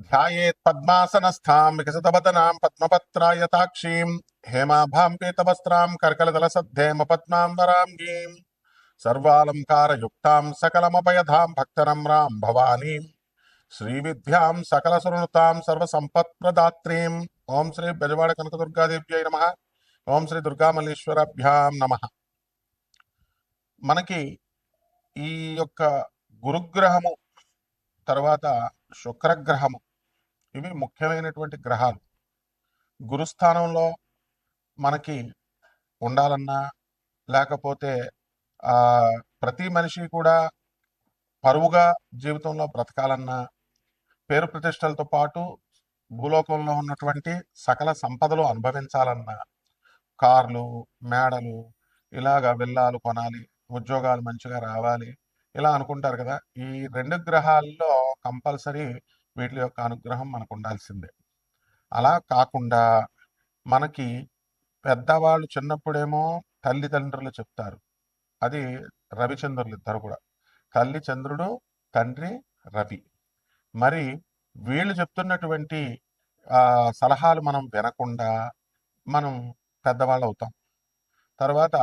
ధ్యాయేత్ పద్మాసనస్థాం వికసితవదనాం పద్మపత్రాయతాక్షీం హేమాభాం పీతవస్త్రాం కర్కలదల సద్ధేమ పద్మాం వరాంగీం సర్వాలంకారయుక్తాం సకలమపయధాం భక్తనమ్రాం భవానీం శ్రీవిద్యాం సకల సునృతాం సర్వసంపత్ప్రదాత్రీం ఓం శ్రీ బెజవాడ కనకదుర్గాదేవ్యై నమ ఓం శ్రీ దుర్గామల్లేశ్వరభ్యాం నమ మనకి ఈ యొక్క గురుగ్రహము తర్వాత శుక్రగ్రహము ఇవి ముఖ్యమైనటువంటి గ్రహాలు. గురుస్థానంలో మనకి ఉండాలన్నా లేకపోతే ప్రతి మనిషి కూడా పరువుగా జీవితంలో బ్రతకాలన్నా పేరు ప్రతిష్టలతో పాటు భూలోకంలో ఉన్నటువంటి సకల సంపదలు అనుభవించాలన్నా కార్లు మేడలు ఇలాగ విల్లాలు కొనాలి ఉద్యోగాలు మంచిగా రావాలి ఇలా అనుకుంటారు కదా. ఈ రెండు గ్రహాల్లో కంపల్సరీ వీటి యొక్క అనుగ్రహం మనకు ఉండాల్సిందే అలా కాకుండా మనకి పెద్దవాళ్ళు చిన్నప్పుడేమో తల్లిదండ్రులు చెప్తారు. అది రవిచంద్రులు ఇద్దరు కూడా. తల్లి చంద్రుడు తండ్రి రవి. మరి వీళ్ళు చెప్తున్నటువంటి సలహాలు మనం వినకుండా మనం పెద్దవాళ్ళు అవుతాం తర్వాత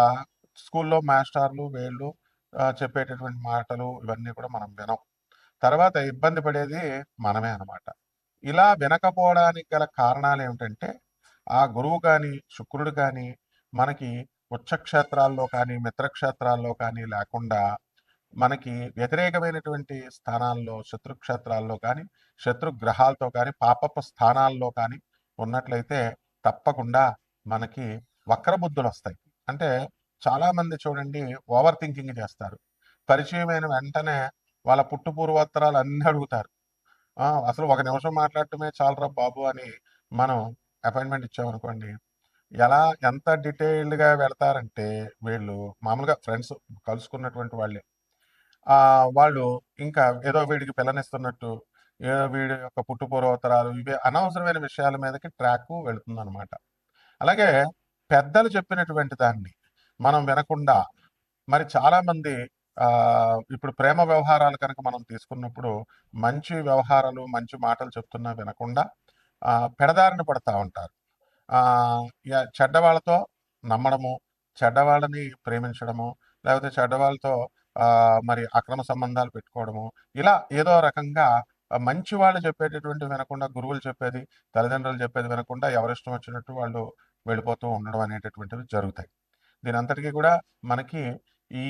స్కూల్లో మాస్టర్లు వీళ్ళు చెప్పేటటువంటి మాటలు ఇవన్నీ కూడా మనం వినం. తర్వాత ఇబ్బంది పడేది మనమే అన్నమాట. ఇలా వినకపోవడానికి గల కారణాలు ఏమిటంటే ఆ గురువు కానీ శుక్రుడు కానీ మనకి ఉచ్చక్షేత్రాల్లో కానీ మిత్రక్షేత్రాల్లో కానీ లేకుండా మనకి వ్యతిరేకమైనటువంటి స్థానాల్లో శత్రుక్షేత్రాల్లో కానీ శత్రు గ్రహాలతో కానీ పాపపు స్థానాల్లో కానీ ఉన్నట్లయితే తప్పకుండా మనకి వక్రబుద్ధులు వస్తాయి. అంటే చాలామంది చూడండి ఓవర్ థింకింగ్ చేస్తారు. పరిచయమైన వెంటనే వాళ్ళ పుట్టు పూర్వోత్తరాలు అన్ని అడుగుతారు. అసలు ఒక నిమిషం మాట్లాడటమే చాలరా బాబు అని మనం అపాయింట్మెంట్ ఇచ్చామనుకోండి ఎలా ఎంత డీటెయిల్డ్గా వెళ్తారంటే వీళ్ళు మామూలుగా ఫ్రెండ్స్ కలుసుకున్నటువంటి వాళ్ళే. వాళ్ళు ఇంకా ఏదో వీడికి పిల్లనిస్తున్నట్టు ఏదో వీడి యొక్క పుట్టు పూర్వోత్తరాలు ఇవి అనవసరమైన విషయాల మీదకి ట్రాక్ వెళుతుంది అనమాట అలాగే పెద్దలు చెప్పినటువంటి దాన్ని మనం వినకుండా మరి చాలామంది ఇప్పుడు ప్రేమ వ్యవహారాలు కనుక మనం తీసుకున్నప్పుడు మంచి వ్యవహారాలు మంచి మాటలు చెప్తున్నా వినకుండా పెడదారిని పెడదారిన పడతా ఉంటారు. చెడ్డవాళ్ళతో నమ్మడము చెడ్డవాళ్ళని ప్రేమించడము లేకపోతే చెడ్డవాళ్ళతో మరి అక్రమ సంబంధాలు పెట్టుకోవడము ఇలా ఏదో రకంగా మంచి వాళ్ళు చెప్పేటటువంటి వినకుండా గురువులు చెప్పేది తల్లిదండ్రులు చెప్పేది వినకుండా ఎవరిష్టం వచ్చినట్టు వాళ్ళు వెళ్ళిపోతూ ఉండడం అనేటటువంటివి జరుగుతాయి. దీని అంతటికీ కూడా మనకి ఈ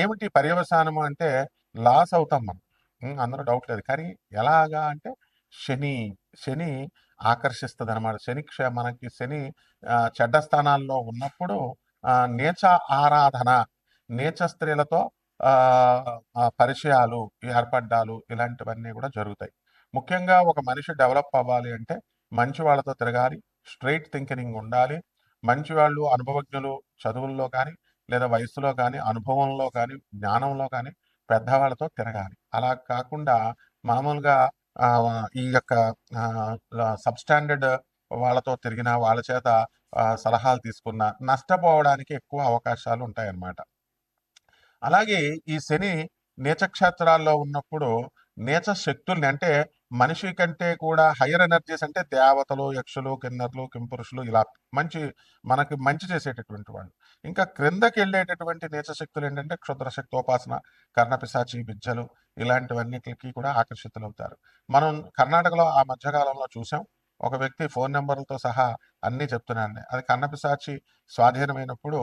ఏమిటి పర్యవసానము అంటే లాస్ అవుతాం మనం. అందరూ అందులో డౌట్ లేదు. కానీ ఎలాగా అంటే శని శని ఆకర్షిస్తుంది అనమాట శని మనకి శని చెడ్డ స్థానాల్లో ఉన్నప్పుడు నేచ ఆరాధన నేచ స్త్రీలతో పరిచయాలు ఏర్పడ్డాలు ఇలాంటివన్నీ కూడా జరుగుతాయి. ముఖ్యంగా ఒక మనిషి డెవలప్ అవ్వాలి అంటే మంచి వాళ్ళతో తిరగాలి స్ట్రైట్ థింకింగ్ ఉండాలి. మంచి వాళ్ళు అనుభవజ్ఞులు చదువుల్లో కానీ లేదా వయసులో కానీ అనుభవంలో కానీ జ్ఞానంలో కానీ పెద్దవాళ్ళతో తిరగాలి. అలా కాకుండా మామూలుగా ఈ యొక్క సబ్ స్టాండర్డ్ వాళ్ళతో తిరిగిన వాళ్ళ చేత సలహాలు తీసుకున్న నష్టపోవడానికి ఎక్కువ అవకాశాలు ఉంటాయన్నమాట. అలాగే ఈ శని నీచక్షేత్రాల్లో ఉన్నప్పుడు నీచ శక్తుల్ని అంటే మనిషి కంటే కూడా హయ్యర్ ఎనర్జీస్ అంటే దేవతలు యక్షులు కిన్నర్లు కింపురుషులు ఇలా మంచి మనకి మంచి చేసేటటువంటి వాళ్ళు. ఇంకా క్రిందకి వెళ్ళేటటువంటి నీచ శక్తులు ఏంటంటే క్షుద్ర శక్తోపాసన కర్ణపిశాచి బిజ్జలు ఇలాంటివన్నిటికి కూడా ఆకర్షితులవుతారు. మనం కర్ణాటకలో ఆ మధ్యకాలంలో చూసాం. ఒక వ్యక్తి ఫోన్ నెంబర్లతో సహా అన్నీ చెప్తున్నాను అది కర్ణపిశాచి స్వాధీనమైనప్పుడు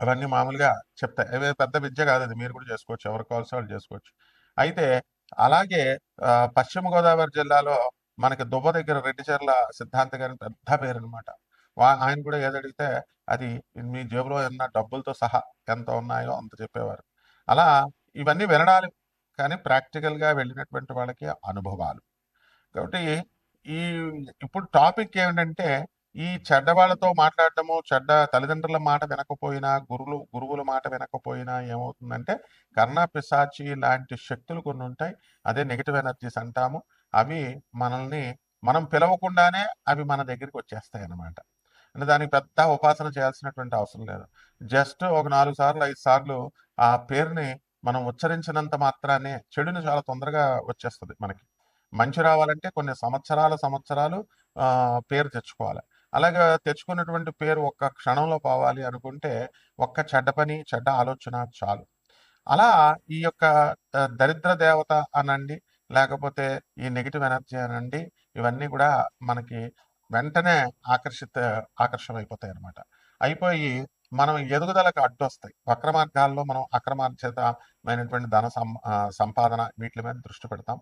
అవన్నీ మామూలుగా చెప్తాయి. అవి పెద్ద విద్య కాదు అది మీరు కూడా చేసుకోవచ్చు. ఎవరు కావాల్సిన వాళ్ళు చేసుకోవచ్చు. అయితే అలాగే పశ్చిమ గోదావరి జిల్లాలో మనకి దుబ్బ దగ్గర రెడ్డిచెర్ల సిద్ధాంత గారి పెద్ద పేరు అనమాట ఆయన కూడా ఏదడిగితే అది మీ జేబులో ఉన్న డబ్బులతో సహా ఎంత ఉన్నాయో అంత చెప్పేవారు. అలా ఇవన్నీ వినడాలు కానీ ప్రాక్టికల్గా వెళ్ళినటువంటి వాళ్ళకి అనుభవాలు. కాబట్టి ఈ ఇప్పుడు టాపిక్ ఏమిటంటే ఈ చెడ్డ వాళ్ళతో మాట్లాడటము చెడ్డ తల్లిదండ్రుల మాట వినకపోయినా గురువులు గురువుల మాట వినకపోయినా ఏమవుతుందంటే కర్ణ పిశాచి లాంటి శక్తులు కొన్ని ఉంటాయి. అదే నెగిటివ్ ఎనర్జీస్ అంటాము. అవి మనల్ని మనం పిలవకుండానే అవి మన దగ్గరికి వచ్చేస్తాయి అన్నమాట అంటే దానికి పెద్ద ఉపాసన చేయాల్సినటువంటి అవసరం లేదు. జస్ట్ ఒక నాలుగు సార్లు ఐదు సార్లు ఆ పేరుని మనం ఉచ్చరించినంత మాత్రానే చెడుని చాలా తొందరగా వచ్చేస్తుంది మనకి. మంచి రావాలంటే కొన్ని సంవత్సరాల సంవత్సరాలు పేరు తెచ్చుకోవాలి. అలాగే తెచ్చుకున్నటువంటి పేరు ఒక్క క్షణంలో పోవాలి అనుకుంటే ఒక్క చెడ్డ పని చెడ్డ ఆలోచన చాలు. అలా ఈ యొక్క దరిద్ర దేవత అనండి లేకపోతే ఈ నెగిటివ్ ఎనర్జీ అనండి ఇవన్నీ కూడా మనకి వెంటనే ఆకర్షిత ఆకర్షమైపోతాయి అనమాట అయిపోయి మనం ఎదుగుదలకు అడ్డొస్తాయి. వక్ర మార్గాల్లో మనం అక్రమార్జితమైనటువంటి ధన సం సంపాదన వీటి మీద దృష్టి పెడతాం.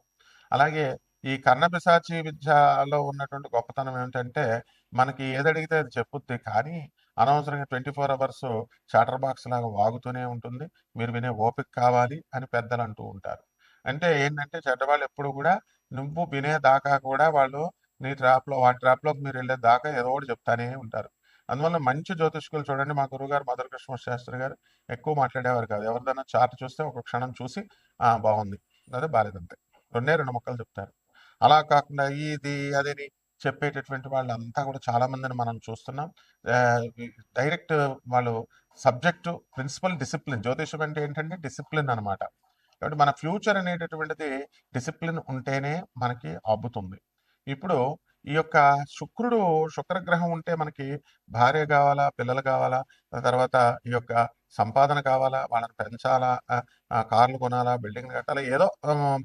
అలాగే ఈ కర్ణపిశాచి విద్యలో ఉన్నటువంటి గొప్పతనం ఏమిటంటే మనకి ఏదడిగితే అది చెప్పుద్ది. కానీ అనవసరంగా twenty four hours chatterbox లాగా వాగుతూనే ఉంటుంది. మీరు వినే ఓపిక కావాలి అని పెద్దలు అంటూ ఉంటారు. అంటే ఏంటంటే చెడ్డవాళ్ళు ఎప్పుడు కూడా నువ్వు వినే దాకా కూడా వాళ్ళు నీ ట్రాప్లో వాటి ట్రాప్లోకి మీరు వెళ్ళే దాకా ఏదో ఒకటి చెప్తానే ఉంటారు. అందువల్ల మంచి జ్యోతిష్కులు చూడండి. మా గురువుగారు మధుర కృష్ణ శాస్త్రి గారు ఎక్కువ మాట్లాడేవారు కాదు. ఎవరిదైనా చార్ట్ చూస్తే ఒక క్షణం చూసి ఆ బాగుంది. అదే బాలేదంతే. రెండే రెండు మొక్కలు చెప్తారు. అలా కాకుండా ఇది అదేని చెప్పేటటువంటి వాళ్ళంతా కూడా చాలా మందిని మనం చూస్తున్నాం. డైరెక్ట్ వాళ్ళు సబ్జెక్టు ప్రిన్సిపల్ డిసిప్లిన్ జ్యోతిషం అంటే ఏంటంటే డిసిప్లిన్ అనమాట కాబట్టి మన ఫ్యూచర్ అనేటటువంటిది డిసిప్లిన్ ఉంటేనే మనకి అబ్బుతుంది. ఇప్పుడు ఈ యొక్క శుక్రుడు శుక్రగ్రహం ఉంటే మనకి భార్య కావాలా పిల్లలు కావాలా తర్వాత ఈ యొక్క సంపాదన కావాలా వాళ్ళని పెంచాలా కార్లు కొనాలా బిల్డింగ్లు కట్టాలా ఏదో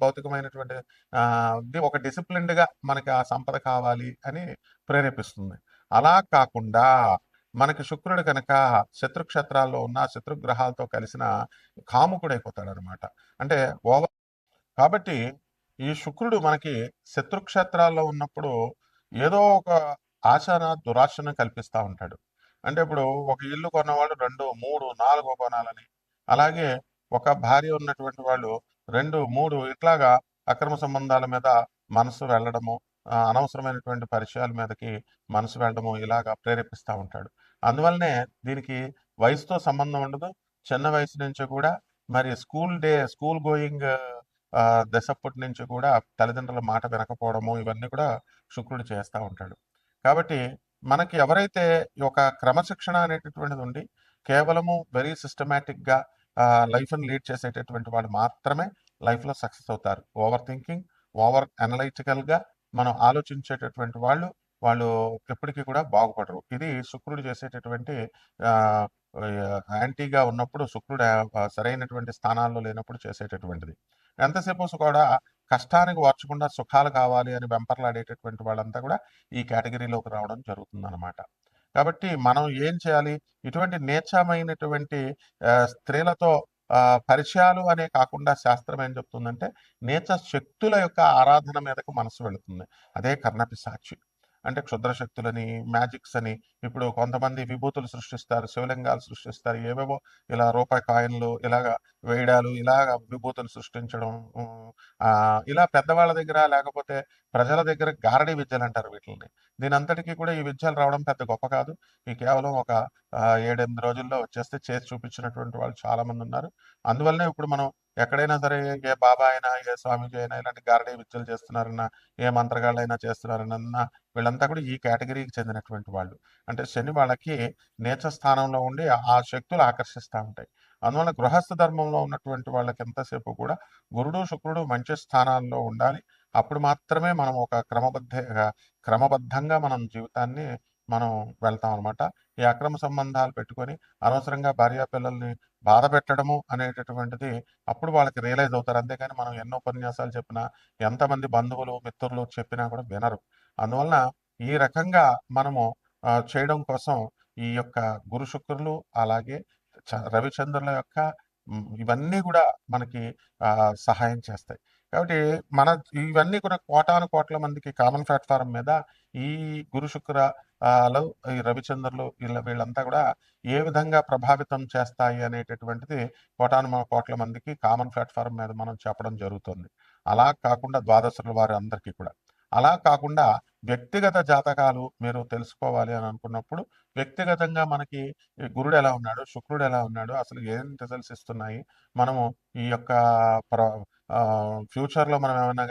భౌతికమైనటువంటి ఇది ఒక డిసిప్లిన్డ్గా మనకి ఆ సంపద కావాలి అని ప్రేరేపిస్తుంది. అలా కాకుండా మనకి శుక్రుడు కనుక శత్రుక్షేత్రాల్లో ఉన్న శత్రుగ్రహాలతో కలిసిన కాముకుడైపోతాడు అనమాట అంటే ఓవర్ కాబట్టి ఈ శుక్రుడు మనకి శత్రుక్షేత్రాల్లో ఉన్నప్పుడు ఏదో ఒక ఆశన దురాశను కల్పిస్తూ ఉంటాడు. అంటే ఇప్పుడు ఒక ఇల్లు కొన్నవాడు రెండు మూడు నాలుగు కొనాలని. అలాగే ఒక భార్య ఉన్నటువంటి వాళ్ళు రెండు మూడు ఇట్లాగా అక్రమ సంబంధాల మీద మనసు వెళ్ళడము అనవసరమైనటువంటి పరిచయాల మీదకి మనసు వెళ్ళడము ఇలాగా ప్రేరేపిస్తూ ఉంటాడు. అందువల్లనే దీనికి వయసుతో సంబంధం ఉండదు. చిన్న వయసు నుంచి కూడా. మరి స్కూల్ డే స్కూల్ గోయింగ్ దశప్పటి నుంచి కూడా తల్లిదండ్రుల మాట వినకపోవడము ఇవన్నీ కూడా శుక్రుడు చేస్తూ ఉంటాడు. కాబట్టి మనకి ఎవరైతే ఈ ఒక క్రమశిక్షణ అనేటటువంటిది ఉండి కేవలము వెరీ సిస్టమేటిక్గా లైఫ్ని లీడ్ చేసేటటువంటి వాళ్ళు మాత్రమే లైఫ్లో సక్సెస్ అవుతారు. ఓవర్ థింకింగ్ ఓవర్ అనలైటికల్గా మనం ఆలోచించేటటువంటి వాళ్ళు వాళ్ళు ఎప్పటికీ కూడా బాగుపడరు. ఇది శుక్రుడు చేసేటటువంటి యాంటీగా ఉన్నప్పుడు శుక్రుడు సరైనటువంటి స్థానాల్లో లేనప్పుడు చేసేటటువంటిది. ఎంతసేపు కూడా కష్టానికి వార్చకుండా సుఖాలు కావాలి అని వెంపర్లాడేటటువంటి వాళ్ళంతా కూడా ఈ కేటగిరీలోకి రావడం జరుగుతుంది అనమాట కాబట్టి మనం ఏం చేయాలి? ఇటువంటి నేచమైనటువంటి స్త్రీలతో పరిచయాలు అనే కాకుండా శాస్త్రం ఏం చెప్తుందంటే నేచ శక్తుల యొక్క ఆరాధన మీదకు మనసు వెళుతుంది. అదే కర్ణపిశాచి. అంటే క్షుద్ర శక్తులని మ్యాజిక్స్ అని ఇప్పుడు కొంతమంది విభూతులు సృష్టిస్తారు శివలింగాలు సృష్టిస్తారు ఏవేవో ఇలా రూపాయి కాయిన్లు ఇలాగా వేయడాలు ఇలాగ విభూతులు సృష్టించడం ఇలా పెద్దవాళ్ళ దగ్గర లేకపోతే ప్రజల దగ్గర గారడీ విద్యలు అంటారు వీటిని దీని అంతటికీ కూడా ఈ విద్యలు రావడం పెద్ద గొప్ప కాదు. ఈ కేవలం ఒక ఏడెనిమిది రోజుల్లో వచ్చేస్తే చేసి చూపించినటువంటి వాళ్ళు చాలా మంది ఉన్నారు. అందువల్లనే ఇప్పుడు మనం ఎక్కడైనా సరే ఏ బాబా అయినా ఏ స్వామీజీ అయినా ఇలాంటి గారడీ విద్యలు చేస్తున్నారన్నా ఏ మంత్రగాళ్ళైనా చేస్తున్నారన్నా వీళ్ళంతా కూడా ఈ కేటగిరీకి చెందినటువంటి వాళ్ళు. అంటే శని వాళ్ళకి నేచ స్థానంలో ఉండి ఆ శక్తులు ఆకర్షిస్తూ ఉంటాయి. అందువల్ల గృహస్థ ధర్మంలో ఉన్నటువంటి వాళ్ళకి ఎంతసేపు కూడా గురుడు శుక్రుడు మంచి స్థానాల్లో ఉండాలి. అప్పుడు మాత్రమే మనం ఒక క్రమబద్ధ క్రమబద్ధంగా మనం జీవితాన్ని మనం వెళ్తాం అనమాట ఈ అక్రమ సంబంధాలు పెట్టుకొని అనవసరంగా భార్య పిల్లల్ని బాధ పెట్టడము అనేటటువంటిది అప్పుడు వాళ్ళకి రియలైజ్ అవుతారు. అంతేకాని మనం ఎన్నో ఉపన్యాసాలు చెప్పినా ఎంతమంది బంధువులు మిత్రులు చెప్పినా కూడా వినరు. అందువలన ఈ రకంగా మనము చేయడం కోసం ఈ యొక్క గురు శుక్రులు అలాగే చ- రవిచంద్రుల యొక్క ఇవన్నీ కూడా మనకి సహాయం చేస్తాయి. కాబట్టి మన ఇవన్నీ కూడా కోటాను కోట్ల మందికి కామన్ ప్లాట్ఫారం మీద ఈ గురు శుక్ర లో ఈ రవిచంద్రులు వీళ్ళ వీళ్ళంతా కూడా ఏ విధంగా ప్రభావితం చేస్తాయి అనేటటువంటిది కోటాను కోట్ల మందికి కామన్ ప్లాట్ఫారం మీద మనం చెప్పడం జరుగుతుంది. అలా కాకుండా ద్వాదశుల వారి అందరికీ కూడా. అలా కాకుండా వ్యక్తిగత జాతకాలు మీరు తెలుసుకోవాలి అని అనుకున్నప్పుడు వ్యక్తిగతంగా మనకి గురుడు ఎలా ఉన్నాడు శుక్రుడు ఎలా ఉన్నాడు అసలు ఏం రిజల్ట్స్ ఇస్తున్నాయి మనము ఈ యొక్క ప్ర ఫ్యూచర్లో మనం ఏమైనా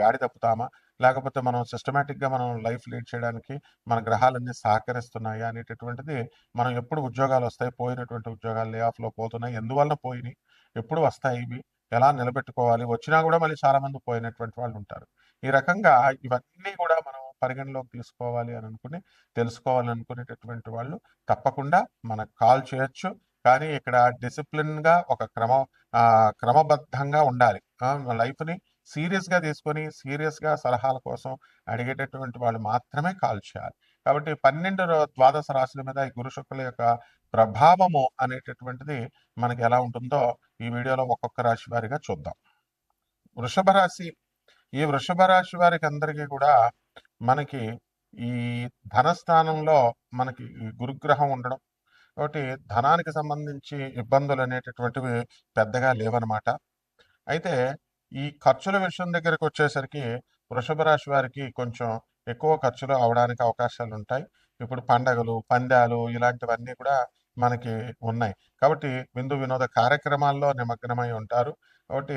గాడి తప్పుతామా లేకపోతే మనం సిస్టమేటిక్గా మనం లైఫ్ లీడ్ చేయడానికి మన గ్రహాలన్నీ సహకరిస్తున్నాయి అనేటటువంటిది మనం ఎప్పుడు ఉద్యోగాలు వస్తాయి పోయినటువంటి ఉద్యోగాలు లే ఆఫ్లో పోతున్నాయి ఎందువల్ల పోయినాయి ఎప్పుడు వస్తాయి ఇవి ఎలా నిలబెట్టుకోవాలి వచ్చినా కూడా మళ్ళీ చాలామంది పోయినటువంటి వాళ్ళు ఉంటారు. ఈ రకంగా ఇవన్నీ కూడా మనం పరిగణలోకి తీసుకోవాలి అని అనుకుని తెలుసుకోవాలి అనుకునేటటువంటి వాళ్ళు తప్పకుండా మనకు కాల్ చేయొచ్చు. కానీ ఇక్కడ డిసిప్లిన్గా ఒక క్రమ క్రమబద్ధంగా ఉండాలి. లైఫ్ని సీరియస్గా తీసుకొని సీరియస్గా సలహాల కోసం అడిగేటటువంటి వాళ్ళు మాత్రమే కాల్ చేయాలి. కాబట్టి పన్నెండు ద్వాదశ రాశుల మీద ఈ గురు శుక్రుల యొక్క ప్రభావము అనేటటువంటిది మనకి ఎలా ఉంటుందో ఈ వీడియోలో ఒక్కొక్క రాశి వారిగా చూద్దాం. వృషభ రాశి ఈ వృషభ రాశి వారికి అందరికీ కూడా మనకి ఈ ధనస్థానంలో మనకి ఈ గురుగ్రహం ఉండడం కాబట్టి ధనానికి సంబంధించి ఇబ్బందులు అనేటటువంటివి పెద్దగా లేవన్నమాట అయితే ఈ ఖర్చుల విషయం దగ్గరికి వచ్చేసరికి వృషభ రాశి వారికి కొంచెం ఎక్కువ ఖర్చులు అవడానికి అవకాశాలు ఉంటాయి. ఇప్పుడు పండగలు పందాలు ఇలాంటివన్నీ కూడా మనకి ఉన్నాయి. కాబట్టి విందు వినోద కార్యక్రమాల్లో నిమగ్నమై ఉంటారు. కాబట్టి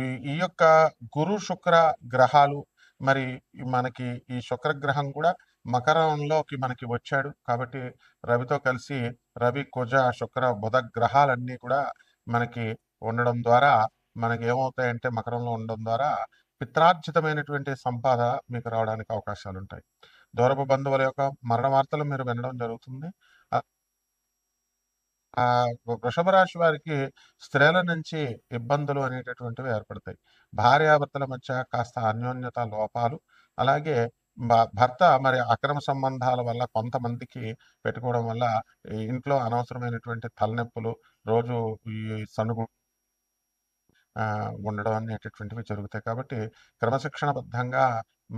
ఈ- ఈ యొక్క గురు శుక్ర గ్రహాలు మరి మనకి ఈ శుక్ర గ్రహం కూడా మకరంలోకి మనకి వచ్చాడు. కాబట్టి రవితో కలిసి రవి కుజ శుక్ర బుధ గ్రహాలన్నీ కూడా మనకి ఉండడం ద్వారా మనకి ఏమవుతాయంటే మకరంలో ఉండడం ద్వారా పిత్రార్జితమైనటువంటి సంపాద మీకు రావడానికి అవకాశాలు ఉంటాయి దూరపు బంధువుల యొక్క మరణ వార్తలు మీరు వినడం జరుగుతుంది. ఆ- వృషభ రాశి వారికి స్త్రీల నుంచి ఇబ్బందులు అనేటటువంటివి ఏర్పడతాయి. భార్యాభర్తల మధ్య కాస్త అన్యోన్యత లోపాలు అలాగే భ- భర్త మరి అక్రమ సంబంధాల వల్ల కొంతమందికి పెట్టుకోవడం వల్ల ఇంట్లో అనవసరమైనటువంటి తలనొప్పులు రోజు ఈ సనుగు ఉండడం అనేటటువంటివి జరుగుతాయి. కాబట్టి క్రమశిక్షణబద్ధంగా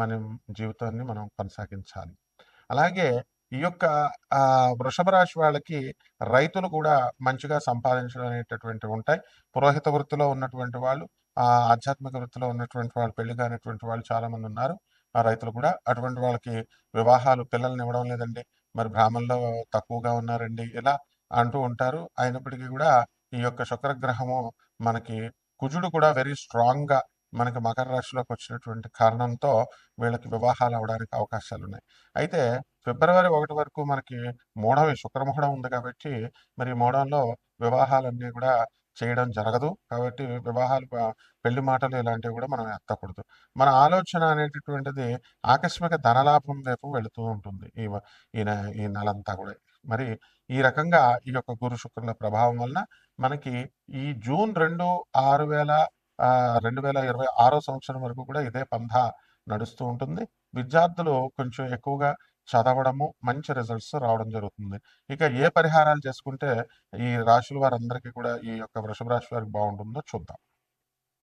మనం జీవితాన్ని మనం కొనసాగించాలి. అలాగే ఈ యొక్క వృషభ రాశి వాళ్ళకి రైతులు కూడా మంచిగా సంపాదించడం అనేటటువంటివి ఉంటాయి. పురోహిత వృత్తిలో ఉన్నటువంటి వాళ్ళు ఆ ఆధ్యాత్మిక వృత్తిలో ఉన్నటువంటి వాళ్ళు పెళ్ళి కానిటువంటి వాళ్ళు చాలామంది ఉన్నారు. ఆ రైతులు కూడా అటువంటి వాళ్ళకి వివాహాలు పిల్లల్ని ఇవ్వడం లేదండి. మరి బ్రాహ్మణులు తక్కువగా ఉన్నారండి. ఇలా అంటూ ఉంటారు. అయినప్పటికీ కూడా ఈ యొక్క శుక్రగ్రహము మనకి కుజుడు కూడా వెరీ స్ట్రాంగ్గా మనకి మకర రాశిలోకి వచ్చినటువంటి కారణంతో వీళ్ళకి వివాహాలు అవడానికి అవకాశాలు ఉన్నాయి అయితే ఫిబ్రవరి ఒకటి వరకు మనకి మూఢం శుక్రమూఢం ఉంది కాబట్టి మరి మూఢంలో వివాహాలన్నీ కూడా చేయడం జరగదు. కాబట్టి వివాహాలు పెళ్ళి మాటలు ఇలాంటివి కూడా మనం ఎత్తకూడదు. మన ఆలోచన అనేటటువంటిది ఆకస్మిక ధనలాభం వైపు వెళుతూ ఉంటుంది ఈ ఈయన ఈ నెలంతా కూడా. మరి ఈ రకంగా ఈ యొక్క గురు శుక్రుల ప్రభావం వలన మనకి ఈ జూన్ రెండు ఆరు వేల రెండు వేల ఇరవై ఆరో సంవత్సరం వరకు కూడా ఇదే పంథా నడుస్తూ ఉంటుంది. విద్యార్థులు కొంచెం ఎక్కువగా చదవడము మంచి రిజల్ట్స్ రావడం జరుగుతుంది. ఇక ఏ పరిహారాలు చేసుకుంటే ఈ రాశుల వారందరికీ కూడా ఈ యొక్క వృషభ రాశి వారికి బాగుంటుందో చూద్దాం.